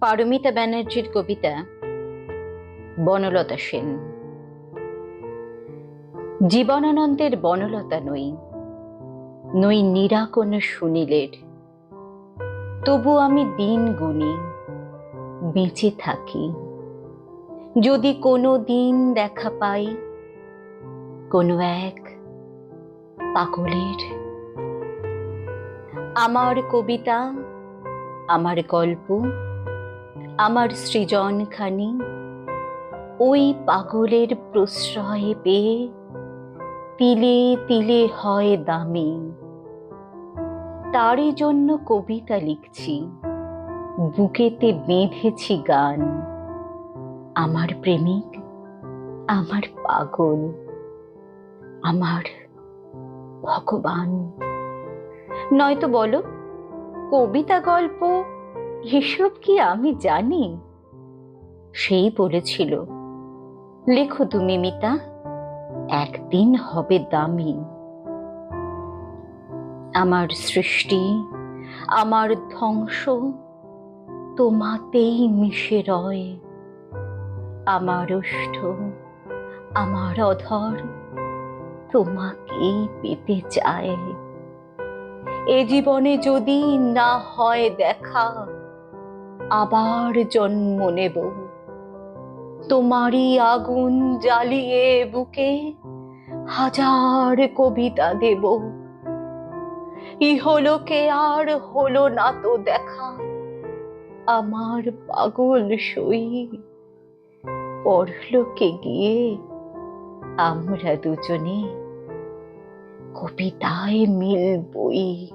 পারমিতা ব্যানার্জির কবিতা বনলতা সেন। জীবনানন্দের বনলতা নই নই নিরাকন সুনীলের। তবু আমি দিন গুনি বেঁচে থাকি। যদি কোনো দিন দেখা পাই, কোনো এক পাগলের। আমার কবিতা, আমার গল্প আমার সৃজনখানি ওই পাগলের প্রশ্রয় পেয়ে তিলে তিলে হয় দামি। তারই জন্য কবিতা লিখছি, বুকেতে বেঁধেছি গান। আমার প্রেমিক, আমার পাগল, আমার ভগবান। নয়তো বলো, কবিতা গল্প এসব কি আমি জানি? সেই বলেছিল, লেখো তুমি মিতা, একদিন হবে দামি। আমার সৃষ্টি, আমার ধ্বংস, তোমাতেই মিশে রয়। আমার ওষ্ঠ আমার অধর, তোমাকেই পেতে চায়। এ জীবনে যদি না হয় দেখা আবার জন্ম নেব। তোমারই আগুন জ্বালিয়ে বুকে হাজার কবিতা দেব। ইহলোকে আর হলো না তো দেখা। আমার পাগল সই। পরলোকে গিয়ে আমরা দুজনে কবিতায় মিলবই